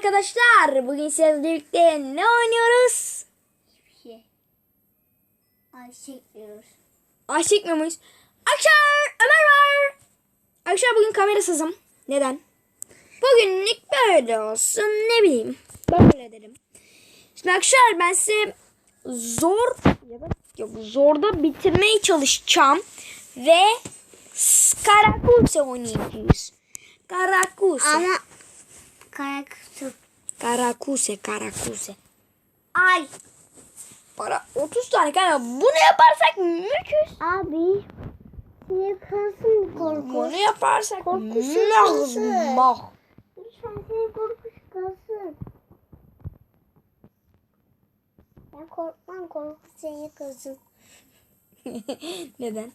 arkadaşlar. Bugün sizlerle birlikte ne oynuyoruz? şey. Ay çekmiyoruz. Ay çekmiyor muyuz? Akşar Ömer var. Akşar bugün kamerasızım. Neden? Bugünlük böyle olsun ne bileyim. Böyle dedim. Şimdi arkadaşlar ben size zor ya da yok zorda bitirmeye çalışacağım. Ve Karakuse oynayacağız. Karakuse. Ama karakter. Karakuse, Karakuse. Ay. Para 30 tane kanka. Bunu yaparsak müküz. Abi. Niye kalsın korku? Bunu yaparsak Korkusu kalsın. mah. Lütfen senin korkuş kalsın. Ben korkmam korku seni kalsın. Neden?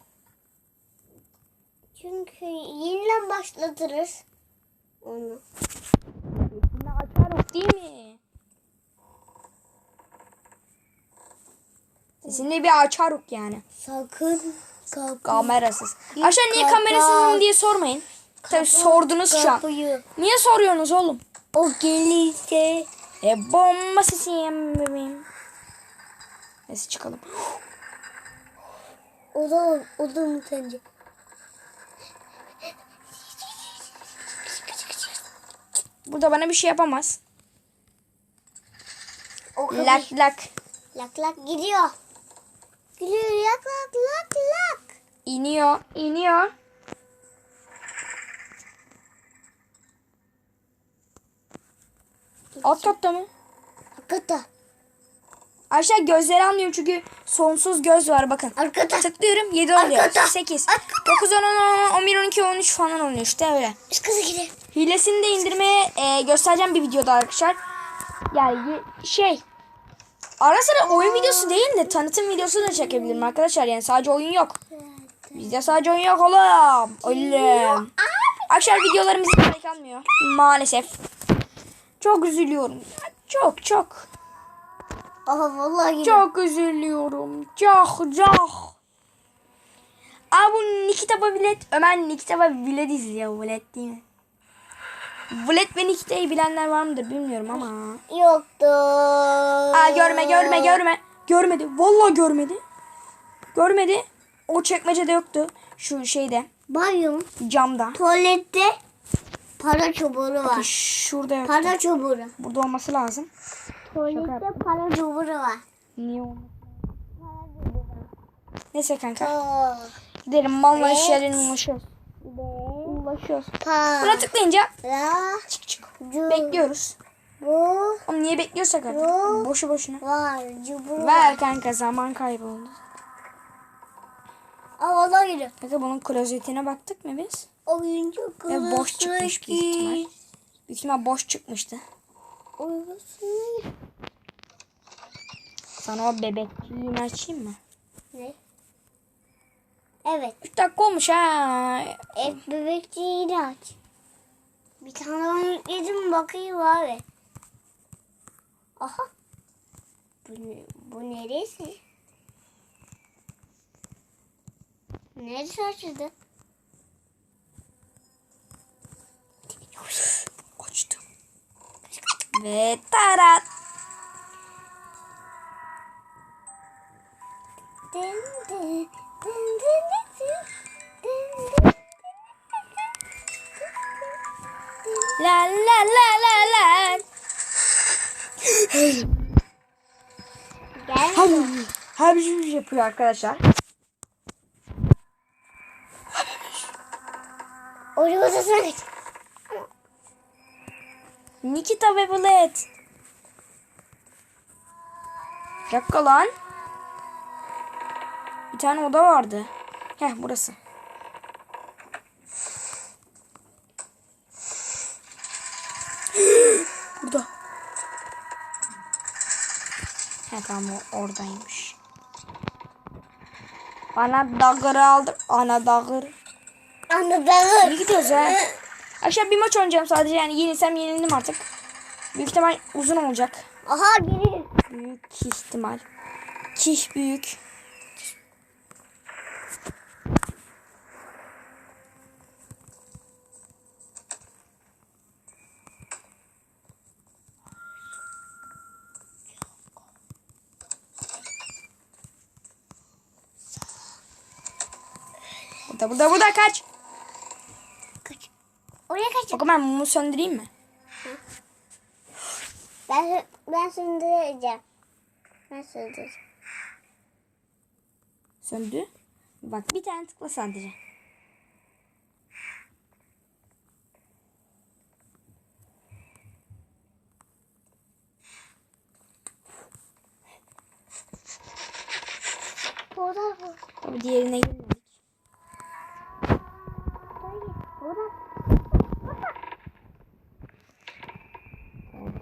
Çünkü yeniden başlatırız. Onu. Açarız değil mi? Sesini bir açarız yani. Sakın kapı. Kamerasız. Aşağı niye kapat. kamerasızım diye sormayın. Tabii sordunuz şu an. Niye soruyorsunuz oğlum? O gelirse. E bomba sesiyim bebeğim. Neyse çıkalım. O da o da mı sence? Burada bana bir şey yapamaz. O Lak lak. Lak lak gidiyor. Gidiyor lak lak lak lak. İniyor, iniyor. Alt katta mı? Arkada. Aşağı gözleri anlıyorum çünkü sonsuz göz var bakın. Arkada. Tıklıyorum 7 oluyor. Arkada. 8, Arkada. 9, 10, 10, 11, 12, 13 falan oluyor işte öyle. Üst kızı gidiyor. Hilesini de indirmeye e, göstereceğim bir videoda arkadaşlar. Yani şey ara sıra oyun videosu değil de tanıtım videosu da çekebilirim arkadaşlar. Yani sadece oyun yok. Bizde sadece oyun yok oğlum. Oğlum. Arkadaşlar videolarımız hiç kalmıyor. Maalesef. Çok üzülüyorum. Çok çok. Aha vallahi. Çok üzülüyorum. Çok çok. Aa bu Nikita Bilet. Ömer Nikita Bilet izliyor. Bilet değil mi? Bilet ve Nikita'yı bilenler var mıdır bilmiyorum ama. Yoktu. Aa görme görme görme. Görmedi. Vallahi görmedi. Görmedi. O çekmecede yoktu. Şu şeyde. Banyo. Camda. Tuvalette para çubuğu var. Şurada yoktu. Para çubuğu. Burada olması lazım. Tuvalette para çubuğu var. Niye olmadı? Neyse kanka. Pa. Gidelim malla Evet. işlerine ulaşıyoruz. Pa. Buna tıklayınca La. çık çık. Cu. Bekliyoruz. Bu. Oğlum niye bekliyorsak artık? Yok. Boşu boşuna. Var. Var. Ver kanka zaman kayboldu. Aa vallahi gidiyor. Kanka bunun klozetine baktık mı biz? Oyuncu kızı. E, boş çıkmış büyük ihtimal. Büyük ihtimal boş çıkmıştı. Uyusun. Sana o bebekliğini açayım mı? Ne? Evet. 3 dakika olmuş ha. Ev bebekçiyi aç. Bir tane ben yükledim bakayım abi. Aha. Bu, bu neresi? Neresi açıldı? Açtım. Ve tarat. Dın dın dın, dın La la la la. Gel. Ham. Her şey yapıyor arkadaşlar. Oraya odasına geç. Nikita ve Bullet. Dakika lan. Bir tane oda vardı. Heh burası. He tamam o oradaymış. Bana dagger'ı aldır. Ana dagger. Anladım. İyi gidiyoruz ha. Akşam bir maç oynayacağım sadece yani yenilsem yenildim artık. Büyük ihtimal uzun olacak. Aha geri. Büyük ihtimal. Kih büyük. Burada burada burada kaç. Kaç. Oraya kaç. Bak ben mumu söndüreyim mi? Ben, ben söndüreceğim. Ben söndüreceğim. Söndü. Bak bir tane tıkla sadece. Burada bu. Diğerine girmedik.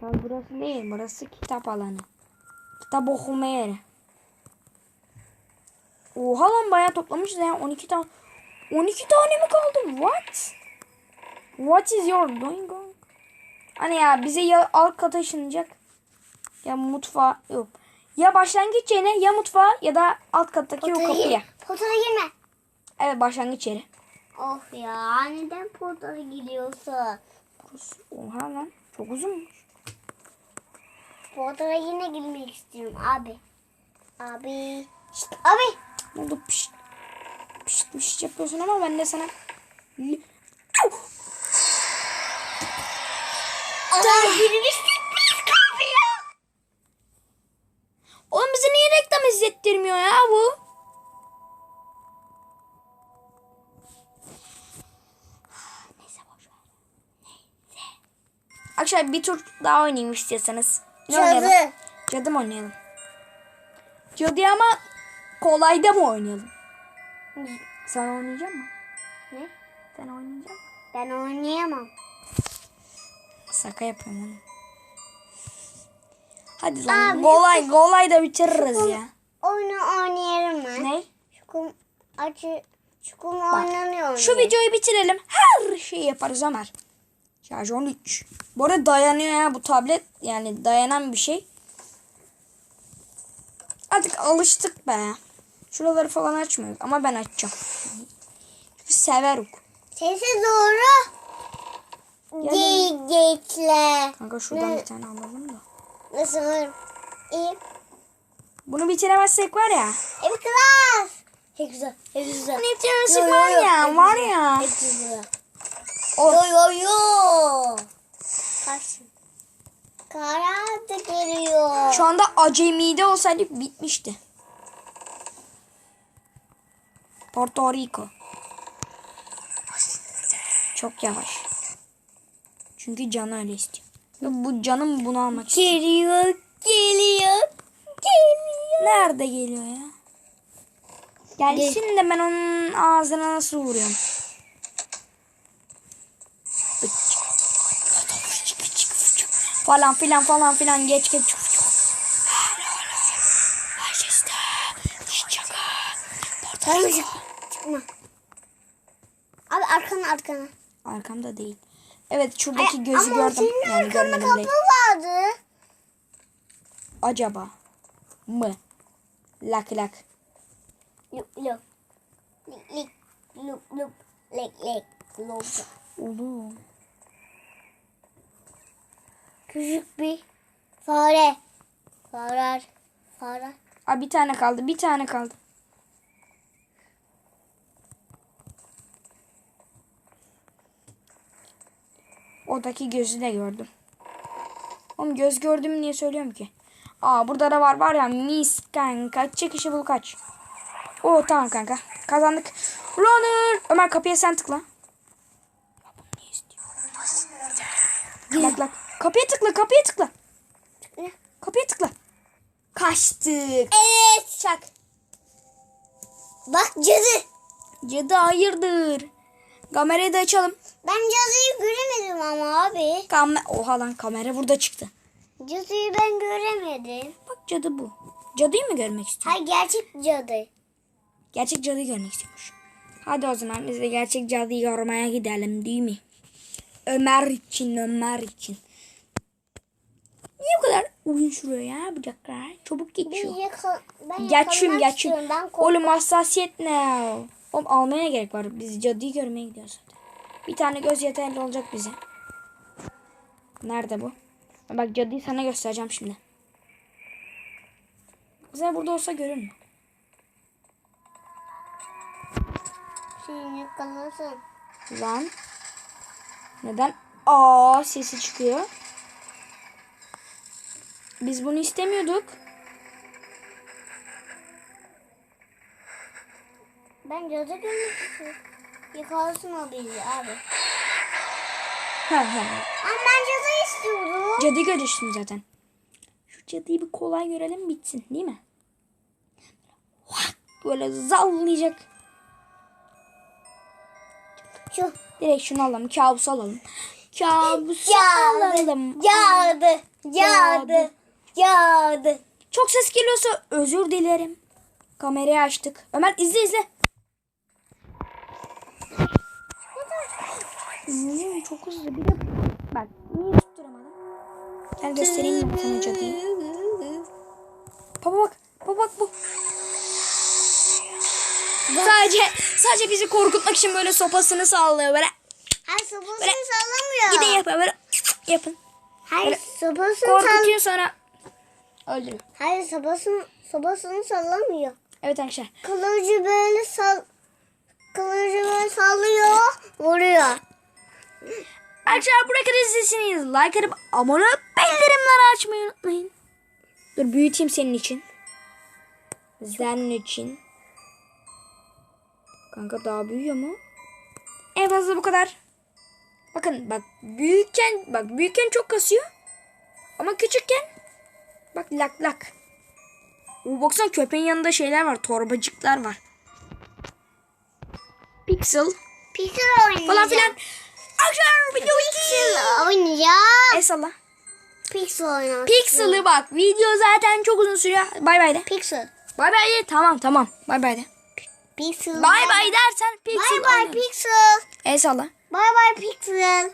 Tabii burası değil. Burası kitap alanı. Kitap okuma yeri. Oha lan bayağı toplamışız ya. 12 tane. 12 tane mi kaldı? What? What is your doing? on? Hani ya bize ya alt kata ışınlayacak. Ya mutfağa yok. Ya başlangıç yerine ya mutfağa ya da alt kattaki o kapıya. Potaya girme. Evet başlangıç yeri. Of ya neden potaya gidiyorsun? Burası- Oha lan. Çok uzunmuş. Potaya yine girmek istiyorum abi. Abi. Şşt, abi. Ne oldu? Pişt. Pişt pişt yapıyorsun ama ben de sana... Au! Adam girmiş gitmiş kapıya. Oğlum bize niye reklam izlettirmiyor ya bu? Neyse. Akşam bir tur daha oynayayım istiyorsanız. Ne oynayalım? Cadı. Cadı mı oynayalım? Cadı ama kolayda mı oynayalım? Sen oynayacak mısın? Ne? Sen oynayacak mısın? Ben oynayamam. Şaka yapıyorum onu. Hadi lan Abi, kolay kolay da bitiririz ya. Oyunu oynayalım mı? Ne? Şu kum acı şu kum oynanıyor. Şu videoyu bitirelim. Her şeyi yaparız Ömer. Şarj 13. Bu arada dayanıyor ya bu tablet. Yani dayanan bir şey. Artık alıştık be. Şuraları falan açmıyoruz. Ama ben açacağım. Çünkü severuk. Sesi doğru. Geyikle. Kanka şuradan Ne? bir tane alalım da. Nasıl? İyi. Bunu bitiremezsek var ya. Evet klas. Hep güzel. Hep güzel. Bunu bitiremezsek var ya. Var ya. Hep güzel. Yo yo yo. Da geliyor. Şu anda acemide olsaydık bitmişti. Porto Rico. Çok yavaş. Çünkü canı öyle istiyor. Ve Bu canım bunu almak istiyor. Geliyor, geliyor, geliyor. Nerede geliyor ya? Gelsin de ben onun ağzına nasıl vuruyorum? Falan filan falan filan geç geç. Tamam çıkma. Abi arkana arkana. Arkamda değil. Evet şuradaki Ay, gözü ama gördüm. senin Yani arkanda kapı değil. vardı. Acaba mı? Lak lak. Lup lup. Lik lik. Lup lup. Lek lek. Lup. Oğlum. Küçük bir fare. Fare. Fare. Aa, bir tane kaldı. Bir tane kaldı. Oradaki gözü de gördüm. Oğlum göz gördüm niye söylüyorum ki? Aa burada da var var ya mis kanka. Çekişi bul kaç. Oo tamam kanka. Kazandık. Runner. Ömer kapıya sen tıkla. Ya bunu niye istiyor? Lak lak. Kapıya tıkla kapıya tıkla. Ne? Kapıya tıkla. Kaçtık. Evet. Çak. Bak cadı. Cadı hayırdır? Kamerayı da açalım. Ben cadıyı göremedim ama abi. Kam Oha lan kamera burada çıktı. Cadıyı ben göremedim. Bak cadı bu. Cadıyı mı görmek istiyor? Hayır gerçek cadı. Gerçek cadıyı görmek istiyormuş. Hadi o zaman biz de gerçek cadıyı görmeye gidelim değil mi? Ömer için, Ömer için. Niye bu kadar uzun sürüyor ya bıçaklar? Çabuk Bir geçiyor. yaka, Geçiyorum geçiyorum. Oğlum hassasiyet ne? Oğlum almaya gerek var. Biz cadıyı görmeye gidiyoruz zaten. Bir tane göz yeterli olacak bize. Nerede bu? Bak cadıyı sana göstereceğim şimdi. Güzel burada olsa görür mü? Seni yakalasın. Lan. Neden? Aa sesi çıkıyor. Biz bunu istemiyorduk. Ben görmüştüm. Yakalasın o bizi abi. Ha ha. Ama ben cadı istiyorum. Cadı görüştüm zaten. Şu cadıyı bir kolay görelim bitsin değil mi? Böyle zallayacak. Şu. Direkt şunu alalım. Kabusu alalım. Kabusu Cadı. alalım. Cadı. Cadı. Cadı. Çok ses geliyorsa özür dilerim. Kamerayı açtık. Ömer izle izle. Hmm, çok hızlı bir de bak niye tutturamadım? Gel göstereyim ben sana cadıyı. Baba bak. Baba bak bu. Sadece sadece bizi korkutmak için böyle sopasını sallıyor böyle. Hayır sopasını Böyle- sallamıyor. Gidin yapın böyle. Yapın. Hayır Böyle sopasını sall... Korkutuyor sonra öldürüyor. Hayır sopasını, sopasını sallamıyor. Evet arkadaşlar. Kılıcı böyle sal... Kılıcı böyle sallıyor. Vuruyor. Arkadaşlar buraya kadar izlediyseniz like atıp abone bildirimleri açmayı unutmayın. Dur büyüteyim senin için. Senin için. Kanka daha büyüyor mu? En fazla bu kadar. Bakın bak büyükken bak büyükken çok kasıyor. Ama küçükken bak lak lak. Oo, baksana köpeğin yanında şeyler var. Torbacıklar var. Pixel Pixel oynayacağım. falan filan. Arkadaşlar video. Pixel oynayacağım. El salla. Pixel oynayacağım. Pixel'ı bak. Video zaten çok uzun sürüyor. Bay bay de. Pixel. Bay bay de. Tamam tamam. Bay bay de. Pixel. Bay bay dersen Pixel Bay bay. Pixel. El salla. Bay bay Pixel.